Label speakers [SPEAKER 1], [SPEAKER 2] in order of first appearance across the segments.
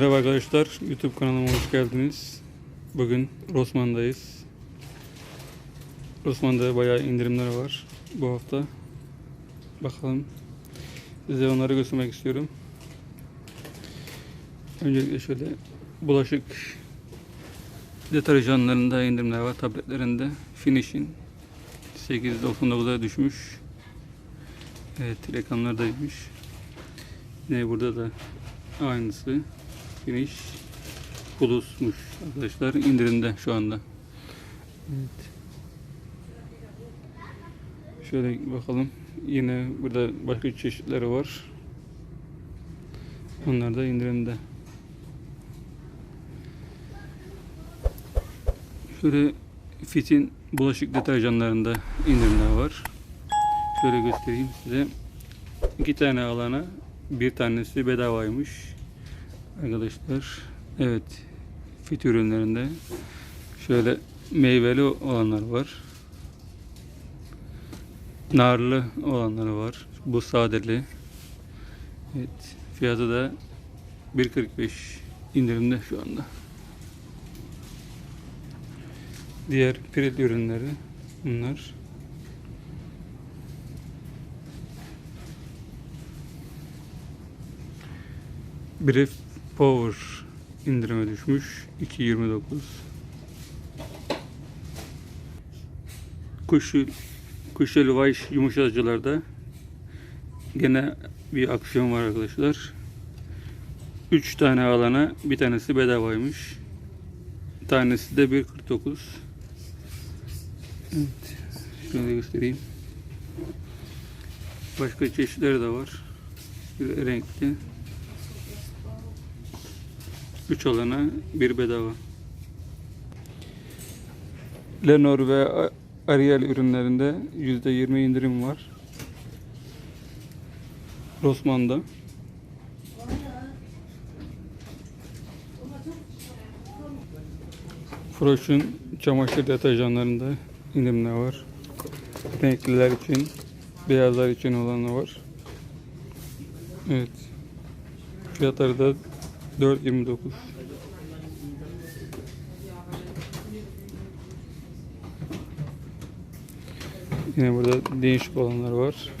[SPEAKER 1] Merhaba arkadaşlar, YouTube kanalıma hoş geldiniz. Bugün Rosman'dayız. Rosman'da bayağı indirimler var bu hafta. Bakalım. Size onları göstermek istiyorum. Öncelikle şöyle bulaşık deterjanlarında indirimler var. Tabletlerinde Finish'in 8.99'a düşmüş. Evet, reklamlardaymış. Yine burada da aynısı. Finish Plus'muş arkadaşlar. indirimde şu anda. Evet. Şöyle bakalım. Yine burada başka çeşitleri var. Onlar da indirimde. Şöyle Fit'in bulaşık deterjanlarında indirimler var. Şöyle göstereyim size. İki tane alana bir tanesi bedavaymış. Arkadaşlar evet fit ürünlerinde şöyle meyveli olanlar var. Narlı olanları var. Bu sadeli. Evet fiyatı da 1.45 indirimde şu anda. Diğer piret ürünleri bunlar. Brief Power indirime düşmüş. 2.29 Kuşu Kuşeli Weiss yumuşatıcılarda gene bir aksiyon var arkadaşlar. 3 tane alana bir tanesi bedavaymış. Tanesi de 1.49 Evet. Şöyle göstereyim. Başka çeşitleri de var. Renkli. 3 alana bir bedava. Lenor ve Ariel ürünlerinde %20 indirim var. Rossmann'da. Froş'un çamaşır deterjanlarında indirimler var. Renkliler için, beyazlar için olanı var. Evet. Fiyatları da 4.29 Yine burada değişik olanlar var.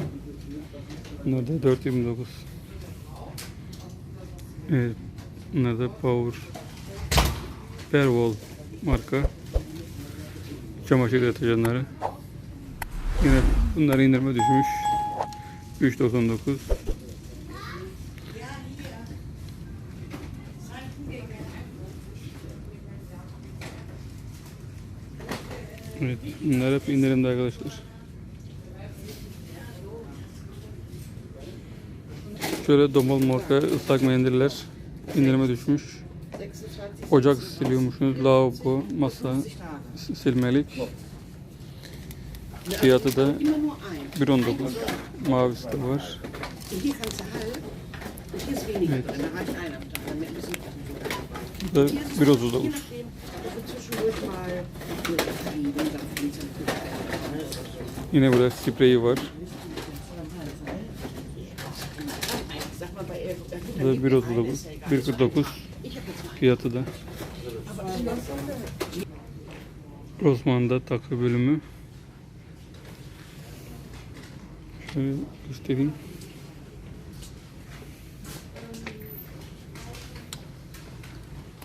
[SPEAKER 1] Bunlar da 4.29 Evet. Bunlar da Power Perwol marka çamaşır deterjanları. Yine bunlar indirme düşmüş. 3.99 Evet, bunlar hep indirimde arkadaşlar. Şöyle domal marka ıslak mendiller indirime düşmüş. Ocak siliyormuşsunuz. Lavabo, masa, silmelik. Fiyatı da 1.19. Mavisi de var.
[SPEAKER 2] Bisschen
[SPEAKER 1] Bu da 1.39. Yine burada spreyi var.
[SPEAKER 2] Sag mal bei
[SPEAKER 1] Bu da 1.39. 1.49 fiyatı da. Osman'da takı bölümü. Şöyle göstereyim.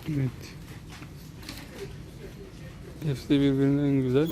[SPEAKER 1] Evet. Hepsi de birbirinden güzel.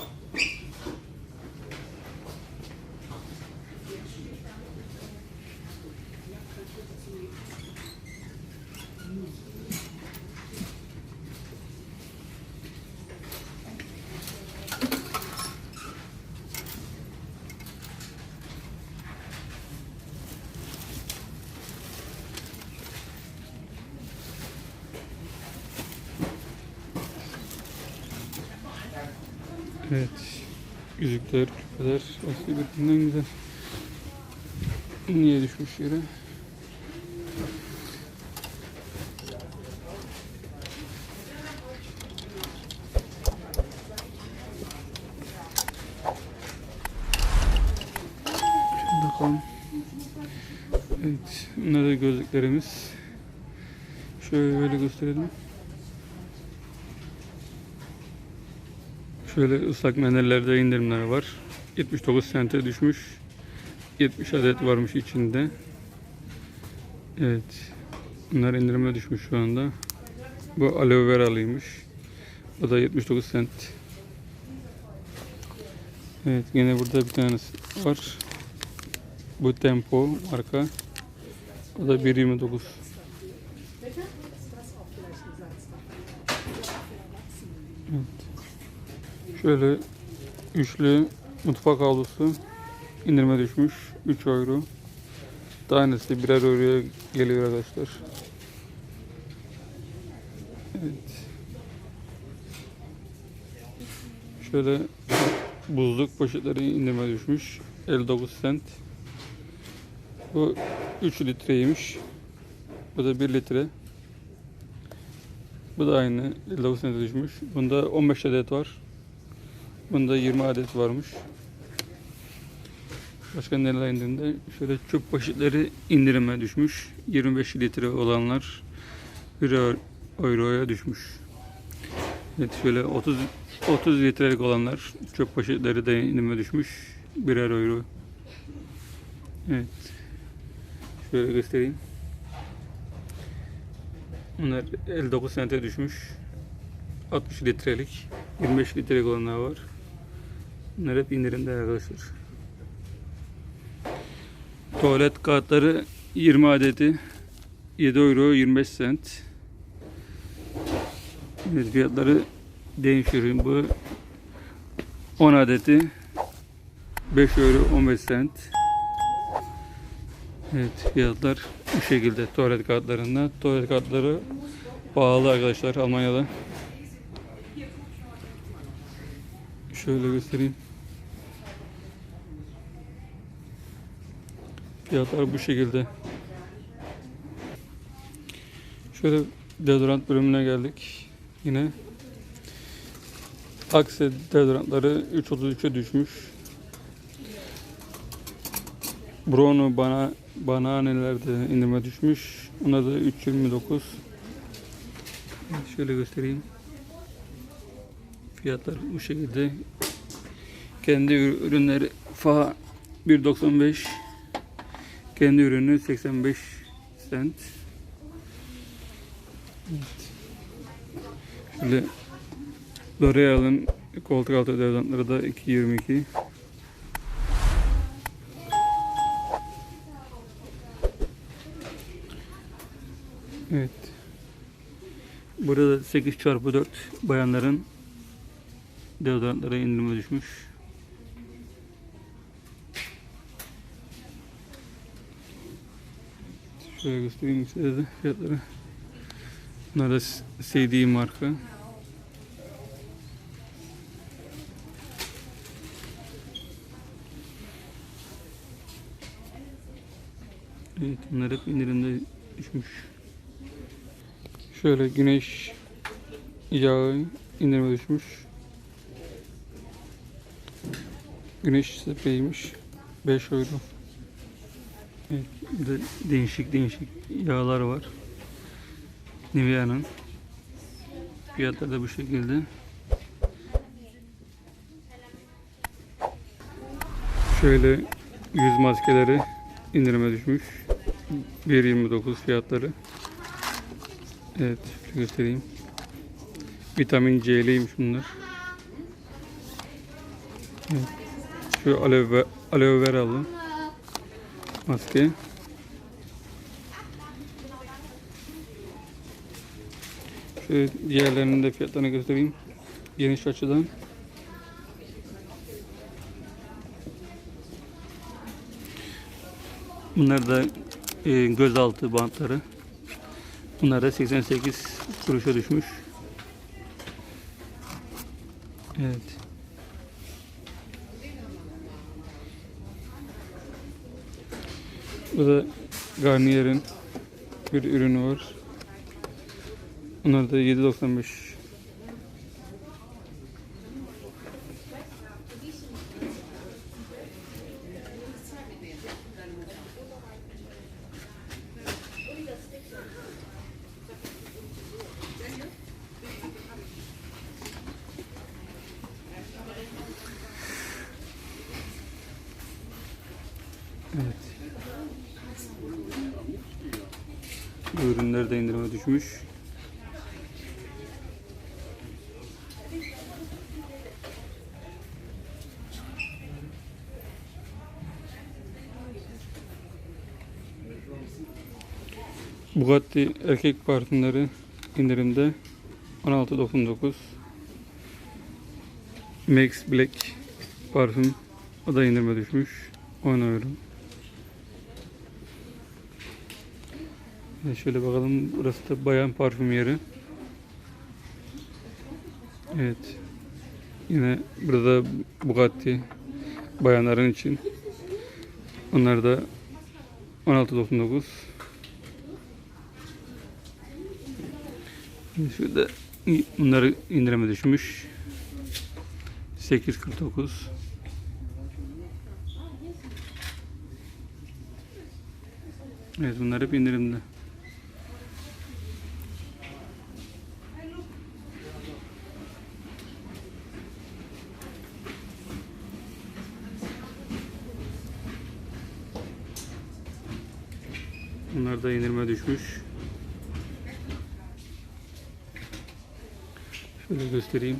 [SPEAKER 1] Evet. Yüzükler, küpeler, hepsi birbirinden güzel. Niye düşmüş yere? Bakalım. Evet. Bunlar da gözlüklerimiz. Şöyle gösterelim. Şöyle ıslak mendillerde indirimler var. 79 sente düşmüş. 70 adet varmış içinde. Evet. Bunlar indirime düşmüş şu anda. Bu aloe veralıymış. O da 79 sent. Evet yine burada bir tanesi var. Bu Tempo marka. O da 1.29. Evet. Şöyle üçlü mutfak havlusu indirime düşmüş. 3 euro. Tanesi birer euroya geliyor arkadaşlar. Evet. Şöyle buzluk poşetleri indirime düşmüş. 59 sent. Bu 3 litreymiş. Bu da 1 litre. Bu da aynı 59 sente düşmüş. Bunda 15 adet var. Bunda 20 adet varmış. Başka neler indirimde? Şöyle çöp poşetleri indirime düşmüş. 25 litre olanlar 1 euroya düşmüş. Evet şöyle 30 30 litrelik olanlar çöp poşetleri de indirime düşmüş. Birer euro. Evet. Şöyle göstereyim. Bunlar 59 sente düşmüş. 60 litrelik. 25 litrelik olanlar var. Bunlar hep indirimde arkadaşlar. Tuvalet kağıtları 20 adeti 7 euro 25 sent. Evet, fiyatları değişiyor. Bu 10 adeti 5 euro 15 sent. Evet fiyatlar bu şekilde tuvalet kağıtlarında. Tuvalet kağıtları pahalı arkadaşlar Almanya'da. Şöyle göstereyim. Fiyatlar bu şekilde. Şöyle deodorant bölümüne geldik. Yine Axe deodorantları 3.33'e düşmüş. Bruno bana bana nelerde indirime düşmüş. Ona da 3.29. Şöyle göstereyim. Fiyatlar bu şekilde. Kendi ür- ürünleri fa 1.95 kendi ürünü 85 cent. Evet. Şöyle L'Oreal'ın koltuk altı deodorantları da 2.22. Evet. Burada 8 çarpı 4 bayanların deodorantlara indirime düşmüş. Şöyle göstereyim size de fiyatları. Bunlar da CD marka. Evet bunlar hep indirimde düşmüş. Şöyle güneş yağı indirime düşmüş. Güneş spreyiymiş. 5 euro. Evet, bir de değişik değişik yağlar var. Nivea'nın. Fiyatları da bu şekilde. Şöyle yüz maskeleri indirime düşmüş. 1.29 fiyatları. Evet, göstereyim. Vitamin C'liymiş bunlar. Evet. Şu aloe, aloe veralı maske. Şöyle diğerlerinin de fiyatlarını göstereyim. Geniş açıdan. Bunlar da e, gözaltı bantları. Bunlar da 88 kuruşa düşmüş. Evet. Bu da Garnier'in bir ürünü var. Bunlar da 7.95. Evet. Bu ürünler de indirime düşmüş. Bugatti erkek parfümleri indirimde 16.99 Max Black parfüm o da indirime düşmüş 10 euro. Ve şöyle bakalım burası da bayan parfüm yeri. Evet. Yine burada Bugatti bayanların için. Onlar da 16.99 Şurada bunları indirime düşmüş. 8.49 Evet bunlar hep indirimde. Bunlar da indirime düşmüş. Şöyle göstereyim.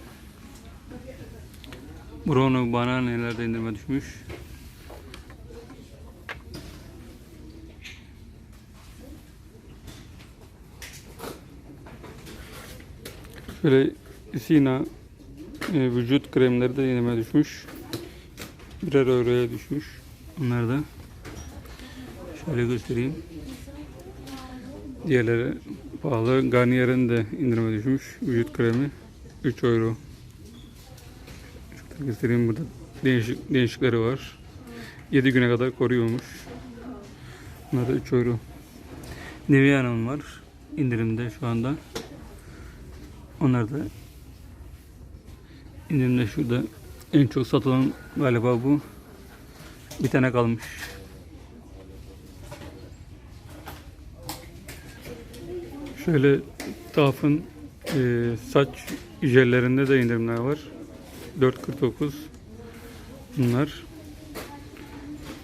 [SPEAKER 1] Bruno bana nelerde indirime düşmüş. Şöyle Sina e, vücut kremleri de indirime düşmüş. Birer euroya düşmüş. Onlar da şöyle göstereyim. Diğerleri pahalı. Garnier'in de indirime düşmüş. Vücut kremi 3 euro. Şöyle göstereyim burada. Değişik, değişikleri var. 7 güne kadar koruyormuş. Bunlar da 3 euro. Nivea'nın var. indirimde şu anda. Onlar da indirimde şurada en çok satılan galiba bu. Bir tane kalmış. Şöyle Taf'ın e, saç jellerinde de indirimler var. 4.49 bunlar.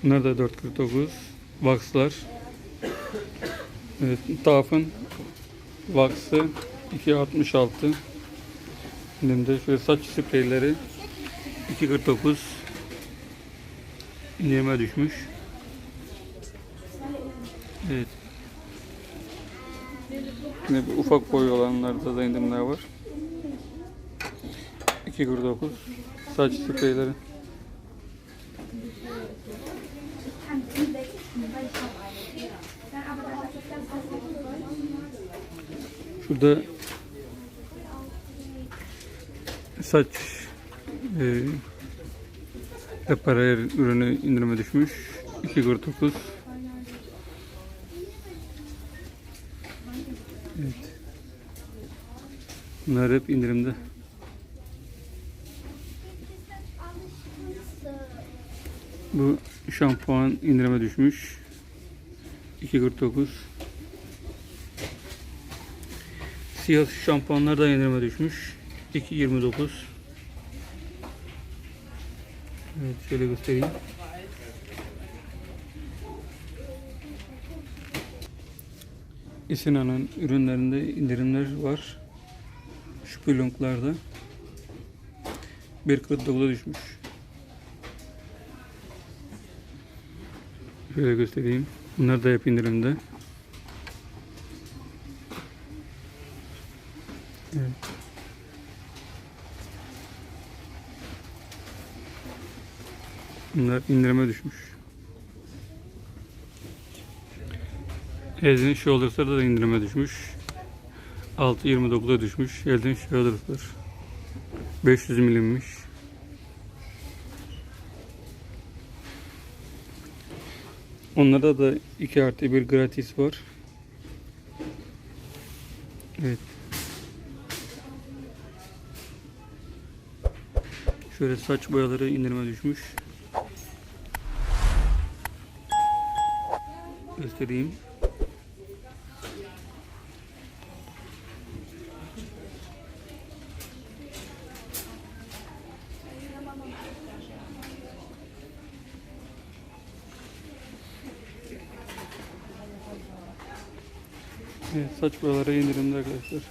[SPEAKER 1] Bunlar da 4.49 Vax'lar. Evet, Taf'ın Vax'ı 2.66 indirimde şöyle saç spreyleri 2.49 indirime düşmüş. Evet. Yine ufak boy olanlarda da indirimler var. 2.49 saç spreyleri. Şurada saç e, reparer ürünü indirime düşmüş. 2.49 Evet. Bunlar hep indirimde. Bu şampuan indirime düşmüş. 2.49 Siyah şampuanlar da indirime düşmüş. 2.29 Evet şöyle göstereyim. Isina'nın ürünlerinde indirimler var. Şu pülünklarda 1.49'a düşmüş. Şöyle göstereyim. Bunlar da hep indirimde. Evet. Bunlar indirime düşmüş. Head Shoulders'lar da indirime düşmüş. 6.29'a düşmüş. Head Shoulders'lar. 500 milimmiş. Onlarda da 2 artı 1 gratis var. Evet. Şöyle saç boyaları indirime düşmüş. Göstereyim. Evet, saç boyaları indirimde arkadaşlar.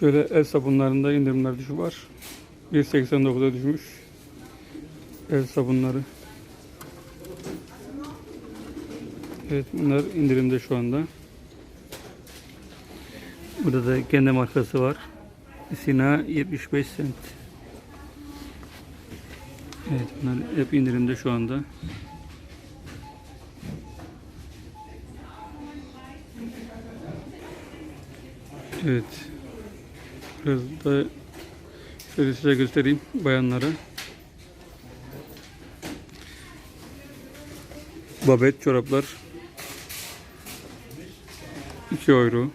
[SPEAKER 1] Şöyle el sabunlarında indirimler düşü var. 1.89'a düşmüş. El sabunları. Evet bunlar indirimde şu anda. Burada da kendi markası var. Sina 75 cent. Evet bunlar hep indirimde şu anda. Evet. Biraz da şöyle size göstereyim bayanlara. Babet çoraplar 2 euro.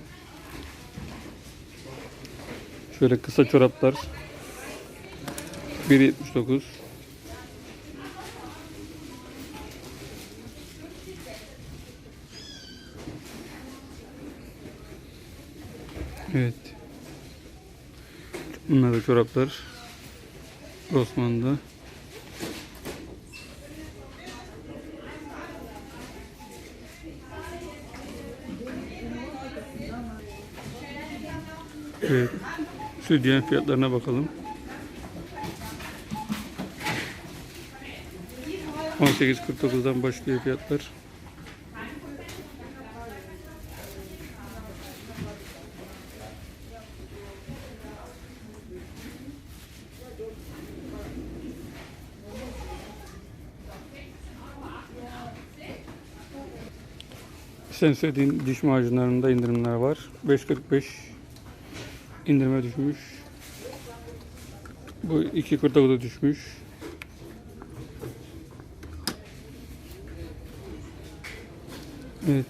[SPEAKER 1] Şöyle kısa çoraplar 1.79. Evet. Bunlar da çoraplar. Osman'da. Evet. Sütyen fiyatlarına bakalım. 18.49'dan başlıyor fiyatlar. Sen söylediğin diş macunlarında indirimler var. 5.45 indirime düşmüş. Bu 2.49'a düşmüş. Evet.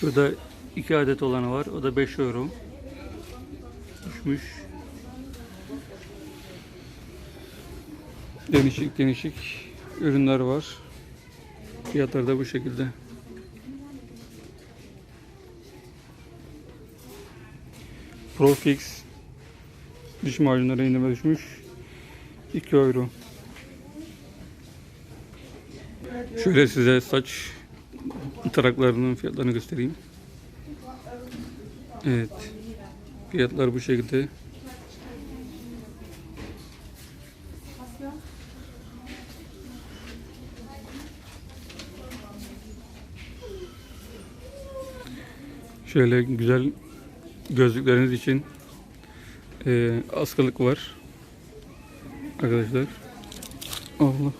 [SPEAKER 1] Şurada iki adet olanı var. O da 5 euro. Düşmüş. Değişik değişik ürünler var. Fiyatları da bu şekilde. Profix diş macunları indirime düşmüş. 2 euro. Şöyle size saç taraklarının fiyatlarını göstereyim. Evet. Fiyatlar bu şekilde. Şöyle güzel gözlükleriniz için e, askılık var. Arkadaşlar. Allah.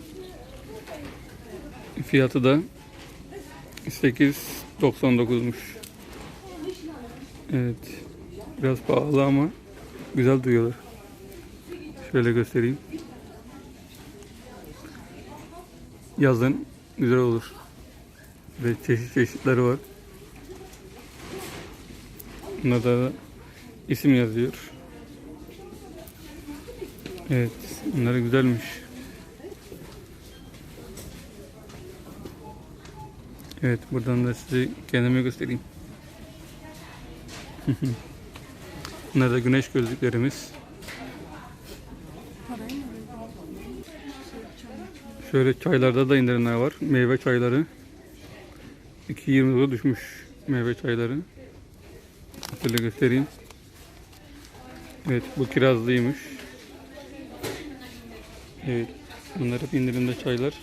[SPEAKER 1] Fiyatı da 8.99'muş. Evet. Biraz pahalı ama güzel duyuyorlar. Şöyle göstereyim. Yazın güzel olur. Ve çeşit çeşitleri var. Bunda da isim yazıyor. Evet. Bunlar güzelmiş. Evet. Buradan da size kendimi göstereyim. Bunlar da güneş gözlüklerimiz. Şöyle çaylarda da indirimler var. Meyve çayları. 2.20'da düşmüş meyve çayları. Şöyle göstereyim. Evet bu kirazlıymış. Evet bunlar hep indirimde çaylar.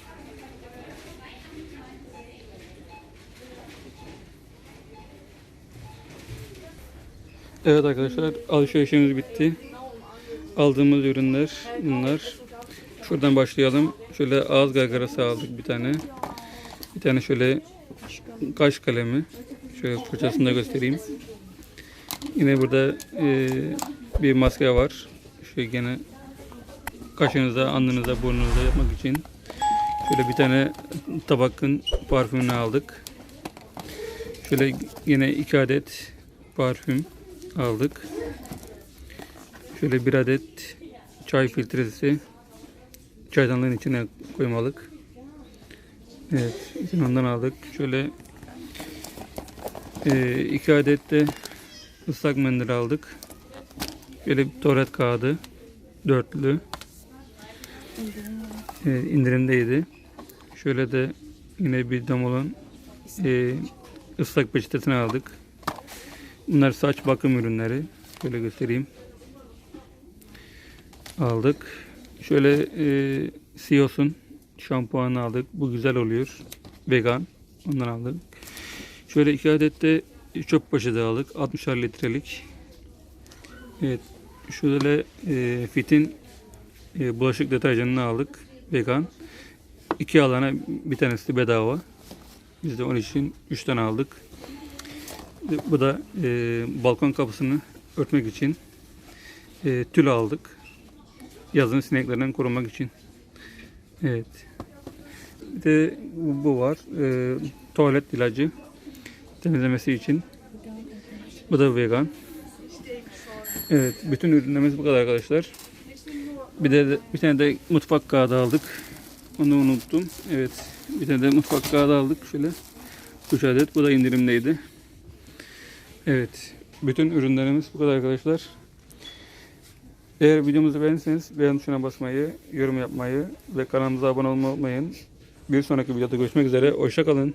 [SPEAKER 1] Evet arkadaşlar alışverişimiz bitti. Aldığımız ürünler bunlar. Şuradan başlayalım. Şöyle ağız gargarası aldık bir tane. Bir tane şöyle kaş kalemi. Şöyle fırçasını da göstereyim. Yine burada e, bir maske var. Şöyle gene kaşınıza, alnınıza, burnunuza yapmak için. Şöyle bir tane tabakın parfümünü aldık. Şöyle yine iki adet parfüm aldık. Şöyle bir adet çay filtresi çaydanlığın içine koymalık. Evet, ondan aldık. Şöyle Ee, iki adet de ıslak mendil aldık. Böyle bir tuvalet kağıdı. Dörtlü. Ee, indirimdeydi. Şöyle de yine bir dam olan e, ıslak peçetesini aldık. Bunlar saç bakım ürünleri. Şöyle göstereyim. Aldık. Şöyle e, Sios'un şampuanı aldık. Bu güzel oluyor. Vegan. Ondan aldık. Şöyle iki adet de çöp poşeti aldık. 60'ar litrelik. Evet. Şöyle e, Fit'in e, bulaşık deterjanını aldık. Vegan. İki alana bir tanesi bedava. Biz de onun için üç tane aldık. Bu da e, balkon kapısını örtmek için e, tül aldık. Yazın sineklerden korumak için. Evet. Bir de bu var. E, tuvalet ilacı temizlemesi için. Bu da vegan. Evet, bütün ürünlerimiz bu kadar arkadaşlar. Bir de bir tane de mutfak kağıdı aldık. Onu unuttum. Evet, bir tane de mutfak kağıdı aldık. Şöyle 3 adet. Bu da indirimdeydi. Evet, bütün ürünlerimiz bu kadar arkadaşlar. Eğer videomuzu beğenirseniz beğen tuşuna basmayı, yorum yapmayı ve kanalımıza abone olmayı unutmayın. Bir sonraki videoda görüşmek üzere. Hoşçakalın.